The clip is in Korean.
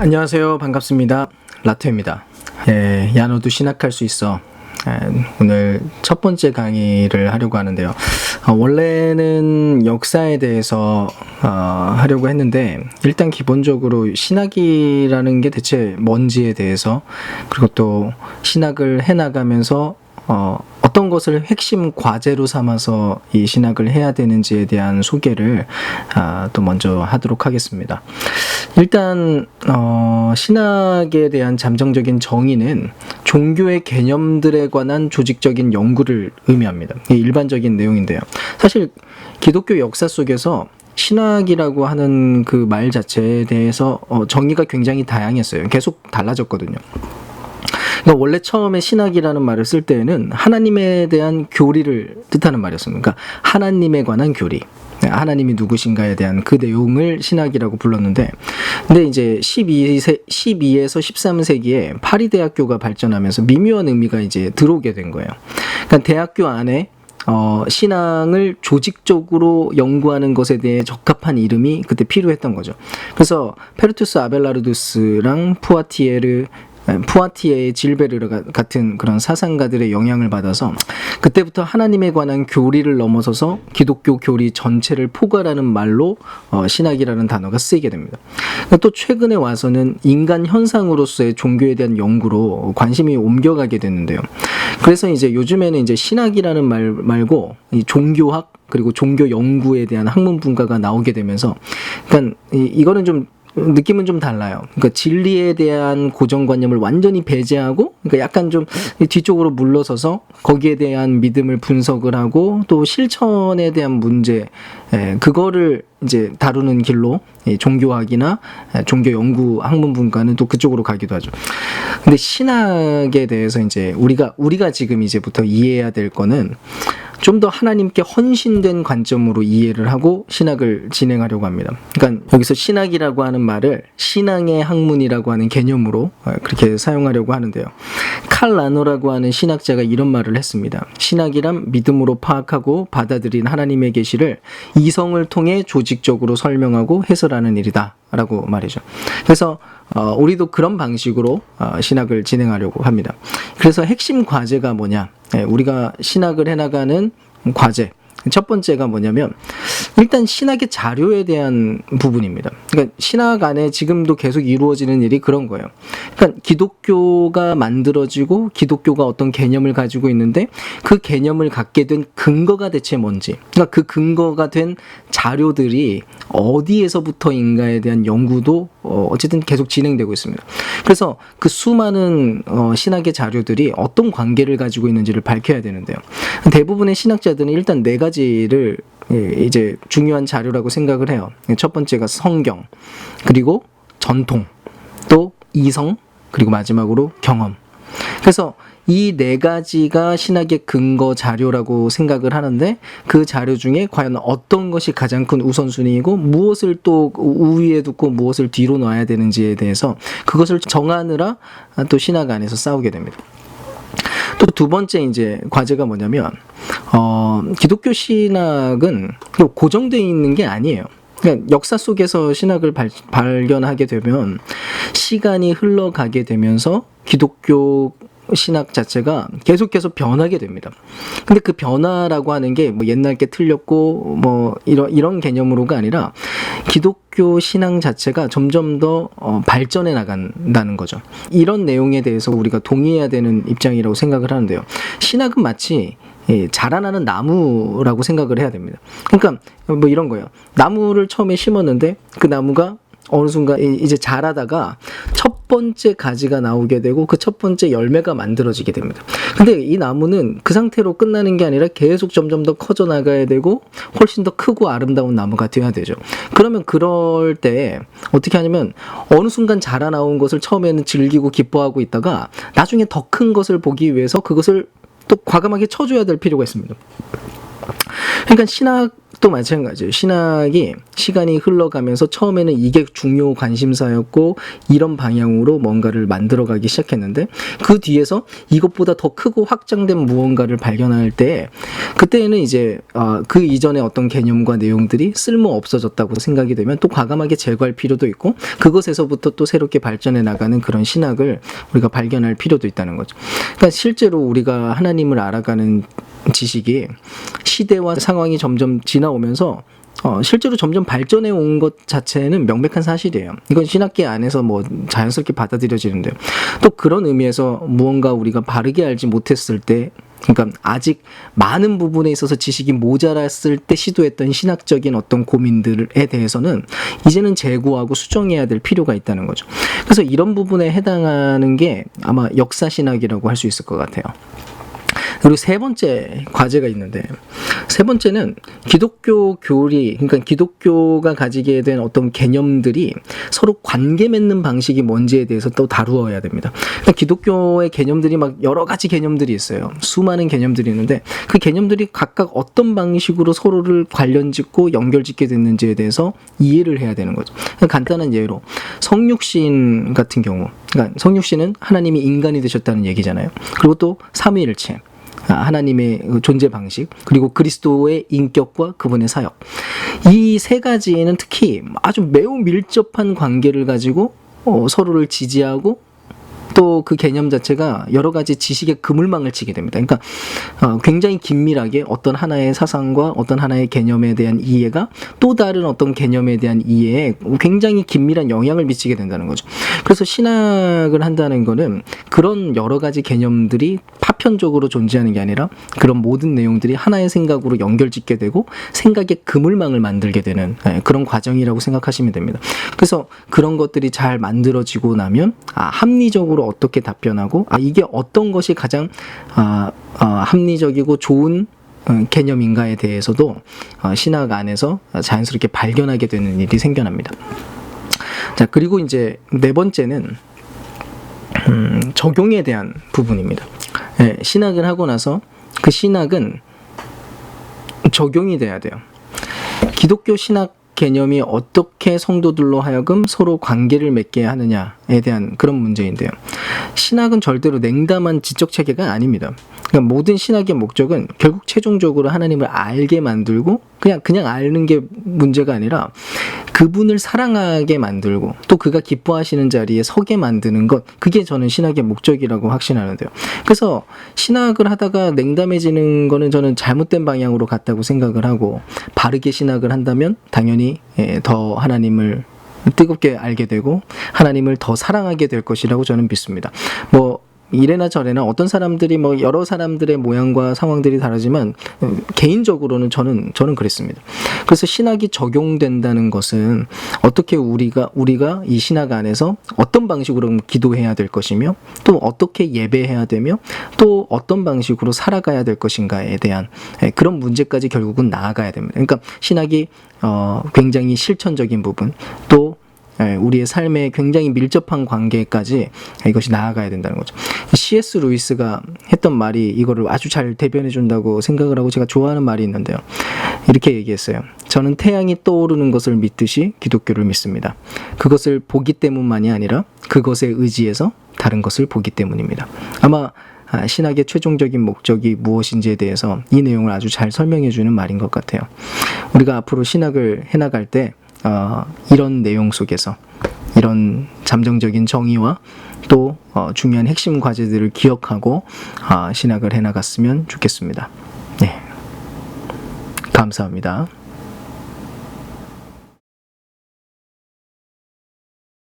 안녕하세요. 반갑습니다. 라테입니다. 예, 야노도 신학할 수 있어. 예, 오늘 첫 번째 강의를 하려고 하는데요. 어, 원래는 역사에 대해서 어, 하려고 했는데 일단 기본적으로 신학이라는 게 대체 뭔지에 대해서 그리고 또 신학을 해나가면서 어, 어떤 것을 핵심 과제로 삼아서 이 신학을 해야 되는지에 대한 소개를 아, 또 먼저 하도록 하겠습니다. 일단 어, 신학에 대한 잠정적인 정의는 종교의 개념들에 관한 조직적인 연구를 의미합니다. 일반적인 내용인데요. 사실 기독교 역사 속에서 신학이라고 하는 그 말 자체에 대해서 어, 정의가 굉장히 다양했어요. 계속 달라졌거든요. 그러니까 원래 처음에 신학이라는 말을 쓸 때에는 하나님에 대한 교리를 뜻하는 말이었습니다. 그러니까 하나님에 관한 교리. 하나님이 누구신가에 대한 그 내용을 신학이라고 불렀는데, 근데 이제 12세, 12에서 13세기에 파리 대학교가 발전하면서 미묘한 의미가 이제 들어오게 된 거예요. 그러니까 대학교 안에 어, 신앙을 조직적으로 연구하는 것에 대해 적합한 이름이 그때 필요했던 거죠. 그래서 페르투스 아벨라르두스랑 푸아티에르 푸아티에의 질베르 같은 그런 사상가들의 영향을 받아서 그때부터 하나님에 관한 교리를 넘어서서 기독교 교리 전체를 포괄하는 말로 어, 신학이라는 단어가 쓰이게 됩니다. 또 최근에 와서는 인간 현상으로서의 종교에 대한 연구로 관심이 옮겨가게 됐는데요. 그래서 이제 요즘에는 이제 신학이라는 말 말고 이 종교학 그리고 종교 연구에 대한 학문 분과가 나오게 되면서 그러니까 이, 이거는 좀 느낌은 좀 달라요. 그러니까 진리에 대한 고정관념을 완전히 배제하고, 그러니까 약간 좀 뒤쪽으로 물러서서 거기에 대한 믿음을 분석을 하고 또 실천에 대한 문제, 예, 그거를 이제 다루는 길로 종교학이나 종교 연구 학문 분과는 또 그쪽으로 가기도 하죠. 근데 신학에 대해서 이제 우리가 우리가 지금 이제부터 이해해야 될 거는 좀 더 하나님께 헌신된 관점으로 이해를 하고 신학을 진행하려고 합니다. 그러니까 여기서 신학이라고 하는 말을 신앙의 학문이라고 하는 개념으로 어, 그렇게 사용하려고 하는데요. 칼 라노라고 하는 신학자가 이런 말을 했습니다. 신학이란 믿음으로 파악하고 받아들인 하나님의 계시를 이성을 통해 조직적으로 설명하고 해설하는 일이다라고 말이죠. 그래서 어, 우리도 그런 방식으로 어, 신학을 진행하려고 합니다. 그래서 핵심 과제가 뭐냐? 예, 우리가 신학을 해나가는 과제. 첫 번째가 뭐냐면 일단 신학의 자료에 대한 부분입니다. 그러니까 신학 안에 지금도 계속 이루어지는 일이 그런 거예요. 그러니까 기독교가 만들어지고 기독교가 어떤 개념을 가지고 있는데 그 개념을 갖게 된 근거가 대체 뭔지. 그러니까 그 근거가 된 자료들이 어디에서부터인가에 대한 연구도 어, 어쨌든 계속 진행되고 있습니다. 그래서 그 수많은 어, 신학의 자료들이 어떤 관계를 가지고 있는지를 밝혀야 되는데요. 대부분의 신학자들은 일단 네 가지를 예, 이제 중요한 자료라고 생각을 해요. 첫 번째가 성경, 그리고 전통, 또 이성, 그리고 마지막으로 경험. 그래서 이 네 가지가 신학의 근거 자료라고 생각을 하는데 그 자료 중에 과연 어떤 것이 가장 큰 우선순위이고 무엇을 또 우위에 두고 무엇을 뒤로 놔야 되는지에 대해서 그것을 정하느라 또 신학 안에서 싸우게 됩니다. 또 두 번째 이제 과제가 뭐냐면 어, 기독교 신학은 고정되어 있는 게 아니에요. 그러니까 역사 속에서 신학을 발, 발견하게 되면 시간이 흘러가게 되면서 기독교 신학 자체가 계속해서 변하게 됩니다. 근데 그 변화라고 하는 게 뭐 옛날 게 틀렸고 뭐 이런 이런 개념으로가 아니라 기독교 신앙 자체가 점점 더 어, 발전해 나간다는 거죠. 이런 내용에 대해서 우리가 동의해야 되는 입장이라고 생각을 하는데요. 신학은 마치 예, 자라나는 나무라고 생각을 해야 됩니다. 그러니까 뭐 이런 거예요. 나무를 처음에 심었는데 그 나무가 어느 순간 이제 자라다가 첫 번째 가지가 나오게 되고 그 첫 번째 열매가 만들어지게 됩니다. 근데 이 나무는 그 상태로 끝나는 게 아니라 계속 점점 더 커져 나가야 되고 훨씬 더 크고 아름다운 나무가 되어야 되죠. 그러면 그럴 때 어떻게 하냐면 어느 순간 자라 나온 것을 처음에는 즐기고 기뻐하고 있다가 나중에 더 큰 것을 보기 위해서 그것을 또 과감하게 쳐줘야 될 필요가 있습니다. 그러니까 신학 신학도 마찬가지예요. 신학이 시간이 흘러가면서 처음에는 이게 중요 관심사였고 이런 방향으로 뭔가를 만들어가기 시작했는데 그 뒤에서 이것보다 더 크고 확장된 무언가를 발견할 때 그때는 이제 아, 그 이전의 어떤 개념과 내용들이 쓸모 없어졌다고 생각이 되면 또 과감하게 제거할 필요도 있고 그것에서부터 또 새롭게 발전해 나가는 그런 신학을 우리가 발견할 필요도 있다는 거죠. 그러니까 실제로 우리가 하나님을 알아가는 지식이 시대와 상황이 점점 지나오면서 어, 실제로 점점 발전해 온 것 자체는 명백한 사실이에요. 이건 신학계 안에서 뭐 자연스럽게 받아들여지는데요. 또 그런 의미에서 무언가 우리가 바르게 알지 못했을 때 그러니까 아직 많은 부분에 있어서 지식이 모자랐을 때 시도했던 신학적인 어떤 고민들에 대해서는 이제는 재고하고 수정해야 될 필요가 있다는 거죠. 그래서 이런 부분에 해당하는 게 아마 역사신학이라고 할 수 있을 것 같아요. 그리고 세 번째 과제가 있는데 세 번째는 기독교 교리 그러니까 기독교가 가지게 된 어떤 개념들이 서로 관계 맺는 방식이 뭔지에 대해서 또 다루어야 됩니다. 그러니까 기독교의 개념들이 막 여러 가지 개념들이 있어요. 수많은 개념들이 있는데 그 개념들이 각각 어떤 방식으로 서로를 관련짓고 연결짓게 됐는지에 대해서 이해를 해야 되는 거죠. 그러니까 간단한 예로 성육신 같은 경우 그러니까 성육신은 하나님이 인간이 되셨다는 얘기잖아요. 그리고 또 삼위일체 아, 하나님의 그 존재 방식 그리고 그리스도의 인격과 그분의 사역 이 세 가지에는 특히 아주 매우 밀접한 관계를 가지고 어, 서로를 지지하고 또그 개념 자체가 여러 가지 지식의 그물망을 치게 됩니다. 그러니까 어, 굉장히 긴밀하게 어떤 하나의 사상과 어떤 하나의 개념에 대한 이해가 또 다른 어떤 개념에 대한 이해에 굉장히 긴밀한 영향을 미치게 된다는 거죠. 그래서 신학을 한다는 거는 그런 여러 가지 개념들이 파편적으로 존재하는 게 아니라 그런 모든 내용들이 하나의 생각으로 연결짓게 되고 생각의 그물망을 만들게 되는 예, 그런 과정이라고 생각하시면 됩니다. 그래서 그런 것들이 잘 만들어지고 나면 아, 합리적으로 어떻게 답변하고 아, 이게 어떤 것이 가장 아, 아, 합리적이고 좋은 어, 개념인가에 대해서도 어, 신학 안에서 자연스럽게 발견하게 되는 일이 생겨납니다. 자, 그리고 이제 네 번째는 음, 적용에 대한 부분입니다. 예, 신학을 하고 나서 그 신학은 적용이 돼야 돼요. 기독교 신학 개념이 어떻게 성도들로 하여금 서로 관계를 맺게 하느냐에 대한 그런 문제인데요. 신학은 절대로 냉담한 지적 체계가 아닙니다. 그러니까 모든 신학의 목적은 결국 최종적으로 하나님을 알게 만들고 그냥 그냥 아는 게 문제가 아니라 그분을 사랑하게 만들고 또 그가 기뻐하시는 자리에 서게 만드는 것 그게 저는 신학의 목적이라고 확신하는데요. 그래서 신학을 하다가 냉담해지는 거는 저는 잘못된 방향으로 갔다고 생각을 하고 바르게 신학을 한다면 당연히 예, 더 하나님을 뜨겁게 알게 되고 하나님을 더 사랑하게 될 것이라고 저는 믿습니다. 뭐 이래나 저래나 어떤 사람들이 뭐 여러 사람들의 모양과 상황들이 다르지만 어, 개인적으로는 저는 저는 그랬습니다. 그래서 신학이 적용된다는 것은 어떻게 우리가 우리가 이 신학 안에서 어떤 방식으로 기도해야 될 것이며 또 어떻게 예배해야 되며 또 어떤 방식으로 살아가야 될 것인가에 대한 예, 그런 문제까지 결국은 나아가야 됩니다. 그러니까 신학이 어 굉장히 실천적인 부분 또 예, 우리의 삶에 굉장히 밀접한 관계까지 이것이 나아가야 된다는 거죠. C.S. 루이스가 했던 말이 이거를 아주 잘 대변해 준다고 생각을 하고 제가 좋아하는 말이 있는데요. 이렇게 얘기했어요. 저는 태양이 떠오르는 것을 믿듯이 기독교를 믿습니다. 그것을 보기 때문만이 아니라 그것에 의지해서 다른 것을 보기 때문입니다. 아마 아, 신학의 최종적인 목적이 무엇인지에 대해서 이 내용을 아주 잘 설명해 주는 말인 것 같아요. 우리가 앞으로 신학을 해나갈 때 어, 이런 내용 속에서 이런 잠정적인 정의와 또 어, 중요한 핵심 과제들을 기억하고 어, 신학을 해나갔으면 좋겠습니다. 네. 감사합니다.